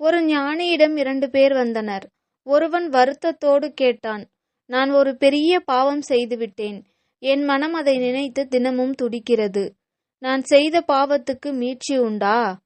ஒரு ஞானியிடம் இரண்டு பேர் வந்தனர். ஒருவன் வருத்தத்தோடு கேட்டான் நான் ஒரு பெரிய பாவம் செய்துவிட்டேன். என் மனம் அதை நினைத்து தினமும் துடிக்கிறது. நான் செய்த பாவத்துக்கு மீட்சி உண்டா?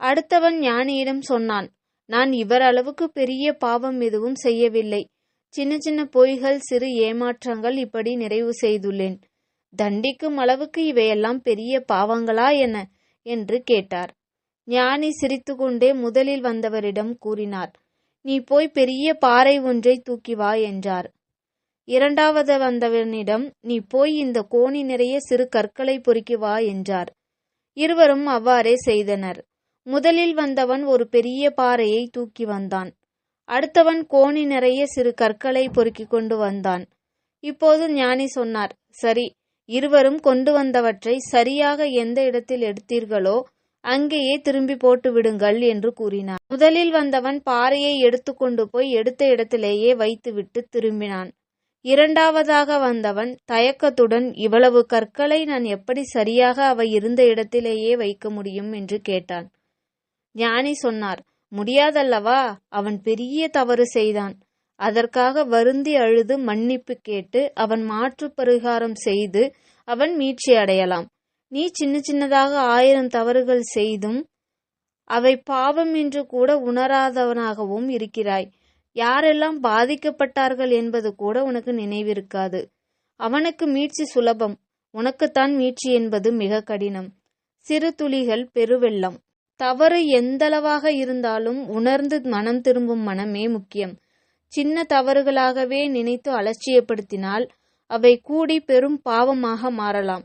அடுத்தவன் ஞானியிடம் சொன்னான் நான் இவரளவுக்கு பெரிய பாவம் எதுவும் செய்யவில்லை. சின்ன சின்ன பொய்கள் சிறு ஏமாற்றங்கள் இப்படி நிறைவு செய்துள்ளேன். தண்டிக்கும் அளவுக்கு இவையெல்லாம் பெரிய பாவங்களா என என்று கேட்டார். ஞானி சிரித்துக்கொண்டே முதலில் வந்தவரிடம் கூறினார் நீ போய் பெரிய பாறை ஒன்றை தூக்கி வா என்றார். இரண்டாவது வந்தவனிடம் நீ போய் இந்த கோணி நிறைய சிறு கற்களை பொறுக்கி வா என்றார். இருவரும் அவ்வாறே செய்தனர். முதலில் வந்தவன் ஒரு பெரிய பாறையை தூக்கி வந்தான். அடுத்தவன் கோணி நிறைய சிறு கற்களை பொறுக்கி கொண்டு வந்தான். இப்போது ஞானி சொன்னார் சரி இருவரும் கொண்டு வந்தவற்றை சரியாக எந்த இடத்தில் எடுத்தீர்களோ அங்கேயே திரும்பி போட்டு விடுங்கள் என்று கூறினார் முதலில் வந்தவன் பாறையை எடுத்துக்கொண்டு போய் எடுத்த இடத்திலேயே வைத்துவிட்டு திரும்பினான். இரண்டாவதாக வந்தவன் தயக்கத்துடன் இவ்வளவு கற்களை நான் எப்படி சரியாக அவை இருந்த இடத்திலேயே வைக்க முடியும்? என்று கேட்டான். ஞானி சொன்னார் முடியாதல்லவா அவன் பெரிய தவறு செய்தான். அதற்காக வருந்தி அழுது மன்னிப்பு கேட்டு அவன் மாற்று பரிகாரம் செய்து அவன் மீட்சி அடையலாம். நீ சின்ன சின்னதாக ஆயிரம் தவறுகள் செய்தும் அவை பாவம் என்று கூட உணராதவனாகவும் இருக்கிறாய். யாரெல்லாம் பாதிக்கப்பட்டார்கள் என்பது கூட உனக்கு நினைவிருக்காது. அவனுக்கு மீட்சி சுலபம் உனக்குத்தான் மீட்சி என்பது மிக கடினம். சிறு துளிகள் பெருவெள்ளம். தவறு எந்தளவாக இருந்தாலும் உணர்ந்து மனம் திரும்பும் மனமே முக்கியம். சின்ன தவறுகளாகவே நினைத்து அலட்சியப்படுத்தினால் அவை கூடி பெரும் பாவமாக மாறலாம்.